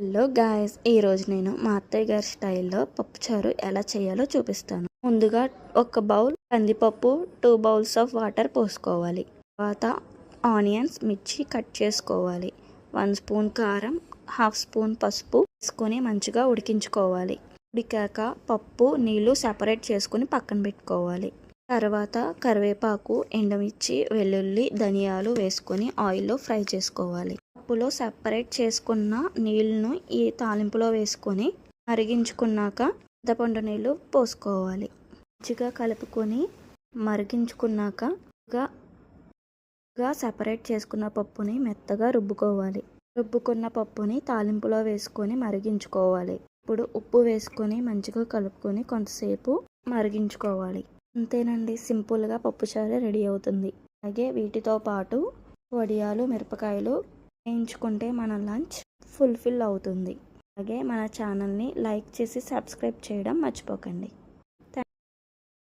Hello guys ఈరోజు నేను మా అత్తయ్య గారి స్టైల్లో పప్పుచారు ఎలా చేయాలో చూపిస్తాను. ముందుగా ఒక బౌల్ కందిపప్పు టూ బౌల్స్ ఆఫ్ వాటర్ పోసుకోవాలి. తర్వాత ఆనియన్స్ మిర్చి కట్ చేసుకోవాలి. వన్ స్పూన్ కారం హాఫ్ స్పూన్ పసుపు వేసుకొని మంచిగా ఉడికించుకోవాలి. ఉడికాక పప్పు నీళ్ళు సెపరేట్ చేసుకుని పక్కన పెట్టుకోవాలి. తర్వాత కరివేపాకు ఎండమిర్చి వెల్లుల్లి ధనియాలు వేసుకొని ఆయిల్లో ఫ్రై చేసుకోవాలి. పప్పులో సెపరేట్ చేసుకున్న నీళ్ళను ఈ తాలింపులో వేసుకొని మరిగించుకున్నాక చింతపండు నీళ్ళు పోసుకోవాలి. మంచిగా కలుపుకొని మరిగించుకున్నాక సపరేట్ సెపరేట్ చేసుకున్న పప్పుని మెత్తగా రుబ్బుకోవాలి. రుబ్బుకున్న పప్పుని తాలింపులో వేసుకొని మరిగించుకోవాలి. ఇప్పుడు ఉప్పు వేసుకొని మంచిగా కలుపుకొని కొంతసేపు మరిగించుకోవాలి. అంతేనండి సింపుల్గా పప్పుచారు రెడీ అవుతుంది. అలాగే వీటితో పాటు వడియాలు మిరపకాయలు చేయించుకుంటే మన లంచ్ ఫుల్ఫిల్ అవుతుంది. అలాగే మన ఛానల్ని లైక్ చేసి సబ్స్క్రైబ్ చేయడం మర్చిపోకండి.